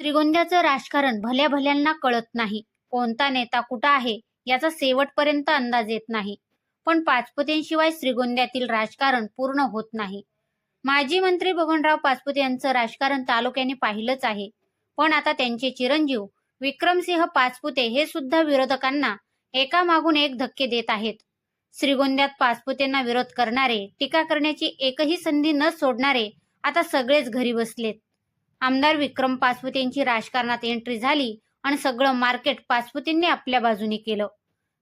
श्रीगोंद्याचं राजकारण भल्या भल्यांना कळत नाही. कोणता नेता कुठं आहे याचा शेवटपर्यंत अंदाज येत नाही. पण पाचपुतेंशिवाय श्रीगोंद्यातील राजकारण पूर्ण होत नाही. माजी मंत्री बबनराव पाचपुते यांचं राजकारण तालुक्याने पाहिलंच आहे. पण आता त्यांचे चिरंजीव विक्रमसिंह पाचपुते हे सुद्धा विरोधकांना एकामागून एक धक्के देत आहेत. श्रीगोंद्यात पाचपुतेंना विरोध करणारे टीका करण्याची एकही संधी न सोडणारे आता सगळेच घरी बसलेत. आमदार विक्रम पाचपुतेंची राजकारणात एंट्री झाली आणि सगळं मार्केट पासपुतींनी आपल्या बाजूने केलं.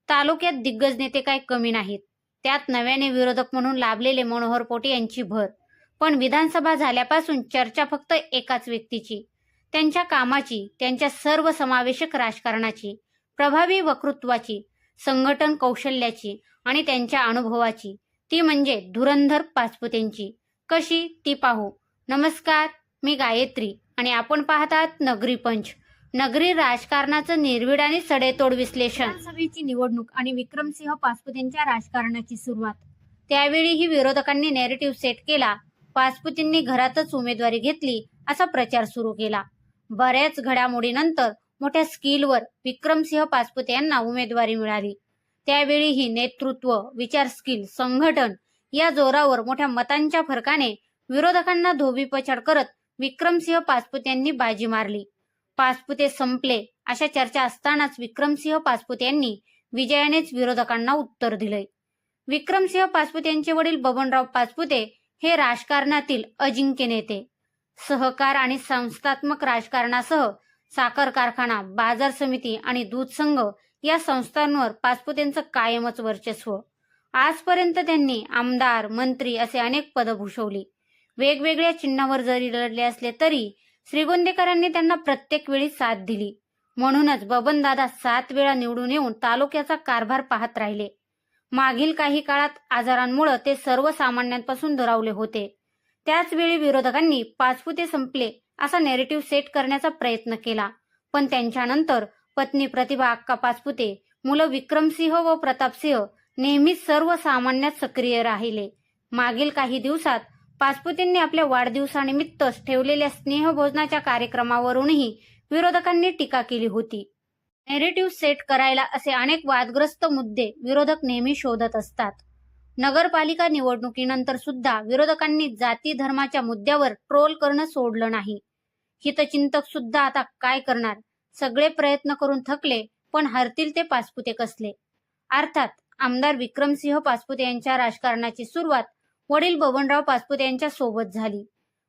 तालुक्यात दिग्गज नेते काय कमी नाहीत. त्यात नव्याने विरोधक म्हणून लाभलेले मनोहर पोटे यांची भर. पण विधानसभा झाल्यापासून चर्चा फक्त एकाच व्यक्तीची. त्यांच्या कामाची त्यांच्या सर्व समावेशक राजकारणाची प्रभावी वक्तृत्वाची संघटन कौशल्याची आणि त्यांच्या अनुभवाची. ती म्हणजे धुरंधर पाचपुतेंची कशी? ती पाहू. नमस्कार मी गायत्री. आणि आपण पाहतात नगरी पंच. नगरी राजकारणाचं निर्विड आणि सडेतोड विश्लेषण. विधानसभेची निवडणूक आणि विक्रमसिंह पासपुतींच्या राजकारणाची सुरुवात. त्यावेळीही विरोधकांनी नेरेटिव्ह सेट केला. पासपुतींनी घरातच उमेदवारी घेतली असा प्रचार सुरू केला. बऱ्याच घडामोडीनंतर मोठ्या स्किलवर विक्रमसिंह पासपुत यांना उमेदवारी मिळाली. त्यावेळीही नेतृत्व विचार स्किल संघटन या जोरावर मोठ्या मतांच्या फरकाने विरोधकांना धोबीपछाड करत विक्रमसिंह पाचपुते यांनी बाजी मारली. पाचपुते संपले अशा चर्चा असतानाच विक्रमसिंह पाचपुते यांनी विजयानेच विरोधकांना उत्तर दिलंय. विक्रमसिंह पाचपुते यांचे वडील बबनराव पाचपुते हे राजकारणातील अजिंक्य नेते. सहकार आणि संस्थात्मक राजकारणासह साखर कारखाना बाजार समिती आणि दूध संघ या संस्थांवर पाचपुतेंचं कायमच वर्चस्व. आजपर्यंत त्यांनी आमदार मंत्री असे अनेक पदं भूषवली. वेगवेगळ्या चिन्हावर जरी लढले असले तरी श्रीगोंदेकरांनी त्यांना प्रत्येक वेळी साथ दिली. म्हणूनच बबनदादा सात वेळा निवडून येऊन तालुक्याचा कारभार पाहत राहिले. मागील काही काळात आजारांमुळे ते सर्वसामान्यांपासून दुरावले होते. त्याच वेळी विरोधकांनी पाचपुते संपले असा नेरेटिव्ह सेट करण्याचा प्रयत्न केला. पण त्यांच्यानंतर पत्नी प्रतिभा अक्का पाचपुते मुलं विक्रमसिंह व प्रतापसिंह नेहमीच सर्वसामान्यात सक्रिय राहिले. मागील काही दिवसात पाचपुतींनी आपल्या वाढदिवसानिमित्त ठेवलेल्या स्नेहभोजनाच्या कार्यक्रमावरूनही विरोधकांनी टीका केली होती. नेरेटिव्ह सेट करायला असे अनेक वादग्रस्त मुद्दे विरोधक नेहमी शोधत असतात. नगरपालिका निवडणुकीनंतर सुद्धा विरोधकांनी जाती धर्माच्या मुद्द्यावर ट्रोल करणं सोडलं नाही. हितचिंतक सुद्धा आता काय करणार? सगळे प्रयत्न करून थकले पण हरतील ते पाचपुते कसले? अर्थात आमदार विक्रमसिंह पाचपुते यांच्या राजकारणाची सुरुवात वडील बबनराव पाचपुते यांच्या सोबत झाली.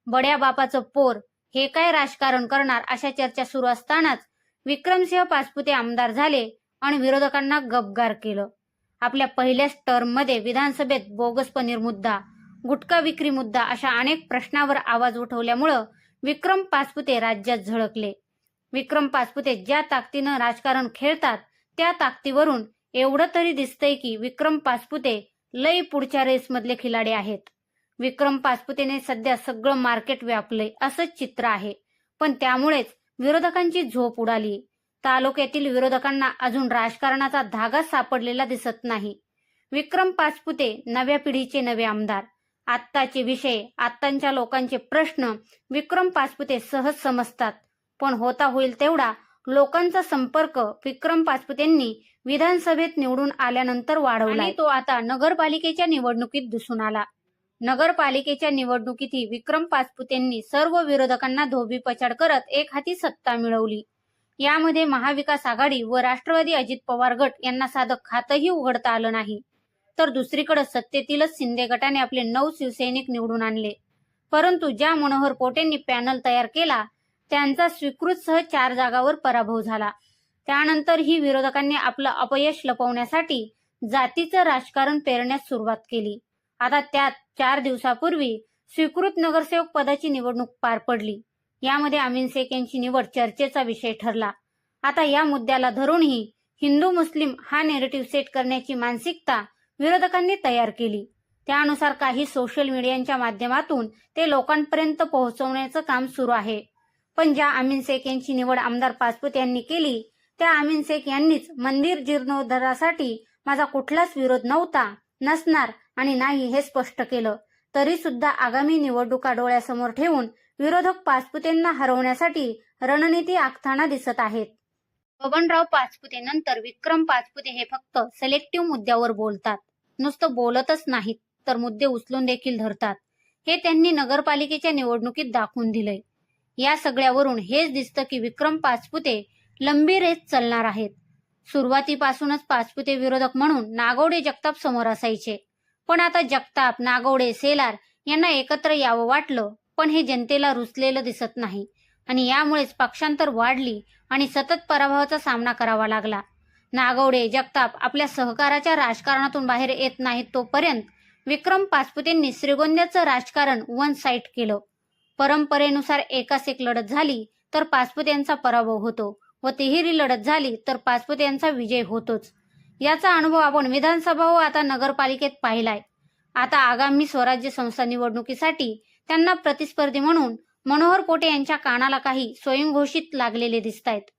बड्या बापाचं पोर हे काय राजकारण करणार अशा चर्चा सुरू असतानाच विक्रमसिंह पाचपुते आमदार झाले आणि विरोधकांना गबगार केलं. आपल्या पहिल्याच टर्ममध्ये विधानसभेत बोगस पनीर मुद्दा गुटखा विक्री मुद्दा अशा अनेक प्रश्नावर आवाज उठवल्यामुळं विक्रम पाचपुते राज्यात झळकले. विक्रम पाचपुते ज्या ताकदीनं राजकारण खेळतात त्या ताकदीवरून एवढं तरी दिसतंय की विक्रम पाचपुते लई पुढच्या रेसमधले खिलाडी आहेत. विक्रम पाचपुतेने सध्या सगळं मार्केट व्यापलंय असंच चित्र आहे. पण त्यामुळेच विरोधकांची झोप उडाली. तालुक्यातील विरोधकांना अजून राजकारणाचा धागा सापडलेला दिसत नाही. विक्रम पाचपुते नव्या पिढीचे नवे आमदार. आत्ताचे विषय आत्तांच्या लोकांचे प्रश्न विक्रम पाचपुते सहज समजतात. पण होता होईल तेवढा लोकांचा संपर्क विक्रम पाचपुतेंनी विधानसभेत निवडून आल्यानंतर वाढवला तो आता नगरपालिकेच्या निवडणुकीत दिसून आला. नगरपालिकेच्या निवडणुकीतही विक्रम पाचपुतेंनी सर्व विरोधकांना धोबीपछाड करत एक हाती सत्ता मिळवली. यामध्ये महाविकास आघाडी व राष्ट्रवादी अजित पवार गट यांना साधं खातंही उघडता आलं नाही. तर दुसरीकडे सत्तेतीलच शिंदे गटाने आपले नऊ शिवसैनिक निवडून आणले. परंतु ज्या मनोहर पोटेंनी पॅनल तयार केला त्यांचा स्वीकृतसह चार जागावर पराभव झाला. त्यानंतर ही विरोधकांनी आपलं अपयश लपवण्यासाठी जातीचं राजकारण पेरण्यास सुरुवात केली. आता त्यात चार दिवसापूर्वी स्वीकृत नगरसेवक पदाची निवडणूक पार पडली. यामध्ये अमीन शेख यांची निवड चर्चेचा विषय ठरला. आता या मुद्द्याला धरूनही हिंदू मुस्लिम हा नेरेटिव्ह सेट करण्याची मानसिकता विरोधकांनी तयार केली. त्यानुसार काही सोशल मीडियाच्या माध्यमातून ते लोकांपर्यंत पोहोचवण्याचं काम सुरू आहे. पण ज्या अमीन शेख यांची निवड आमदार पाचपुत यांनी केली त्या अमीन शेख यांनीच मंदिर जीर्णोद्धारासाठी माझा कुठलाच विरोध नव्हता नसणार आणि नाही हे स्पष्ट केलं. तरी सुद्धा आगामी निवडणुका डोळ्यासमोर ठेवून विरोधक पाचपुतेंना हरवण्यासाठी रणनीती आखताना दिसत आहेत. बबनराव पाचपुते नंतर विक्रम पाचपुते हे फक्त सिलेक्टिव्ह मुद्द्यावर बोलतात. नुसतं बोलतच नाहीत तर मुद्दे उचलून देखील धरतात. हे त्यांनी नगरपालिकेच्या निवडणुकीत दाखवून दिलंय. या सगळ्यावरून हेच दिसतं की विक्रम पाचपुते लंबी रेस चालणार आहेत. सुरुवातीपासूनच पाचपुते विरोधक म्हणून नागवडे जगताप समोर असायचे. पण आता जगताप नागवडे सेलार यांना एकत्र यावं वाटलं पण हे जनतेला रुचलेलं दिसत नाही. आणि यामुळेच पक्षांतर वाढली आणि सतत पराभवाचा सामना करावा लागला. नागवडे जगताप आपल्या सहकाराच्या राजकारणातून बाहेर येत नाहीत तोपर्यंत विक्रम पाचपुतेंनी श्रीगोंद्याचं राजकारण वन साईड केलं. परंपरेनुसार एकास एक लढत झाली तर पाचपुत्यांचा पराभव होतो व तिहेरी लढत झाली तर पाचपुत्यांचा विजय होतोच. याचा अनुभव आपण विधानसभा व आता नगरपालिकेत पाहिलाय. आता आगामी स्वराज्य संस्था निवडणुकीसाठी त्यांना प्रतिस्पर्धी म्हणून मनोहर पोटे यांच्या कानाला काही स्वयंघोषित लागलेले दिसत आहेत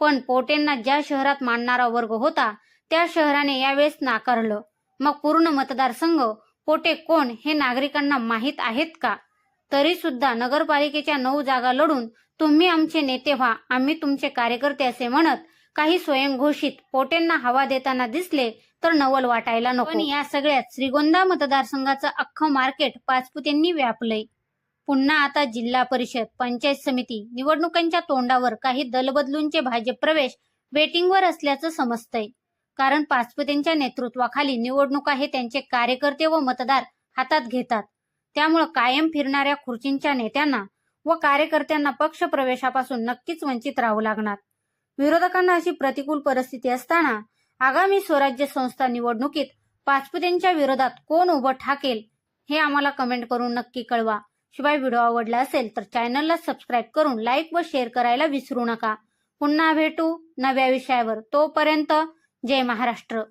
पण पोटेंना ज्या शहरात मांडणारा वर्ग होता त्या शहराने यावेळेस नाकारलं. मग पूर्ण मतदारसंघ पोटे कोण हे नागरिकांना माहीत आहेत का? तरी सुद्धा नगरपालिकेच्या नऊ जागा लढून तुम्ही आमचे नेते व्हा आम्ही तुमचे कार्यकर्ते असे म्हणत काही स्वयंघोषित पोटेंना हवा देताना दिसले तर नवल वाटायला नको. पण या सगळ्यात श्रीगोंदा मतदारसंघाचं अख्खं मार्केट पाचपुतेंनी व्यापलंय. पुन्हा आता जिल्हा परिषद पंचायत समिती निवडणुकांच्या तोंडावर काही दलबदलूंचे भाजप प्रवेश वेटिंगवर असल्याचं समजतंय. कारण पाचपुतेंच्या नेतृत्वाखाली निवडणुका हे त्यांचे कार्यकर्ते व मतदार हातात घेतात. त्यामुळं कायम फिरणाऱ्या खुर्चींच्या नेत्यांना व कार्यकर्त्यांना पक्ष प्रवेशापासून नक्कीच वंचित राहावं लागणार. विरोधकांना अशी प्रतिकूल परिस्थिती असताना आगामी स्वराज्य संस्था निवडणुकीत पाचपुतेंच्या विरोधात कोण उभं ठाकेल हे आम्हाला कमेंट करून नक्की कळवा. शिवाय व्हिडिओ आवडला असेल तर चॅनलला सबस्क्राईब करून लाईक व शेअर करायला विसरू नका. पुन्हा भेटू नव्या विषयावर. तोपर्यंत जय महाराष्ट्र.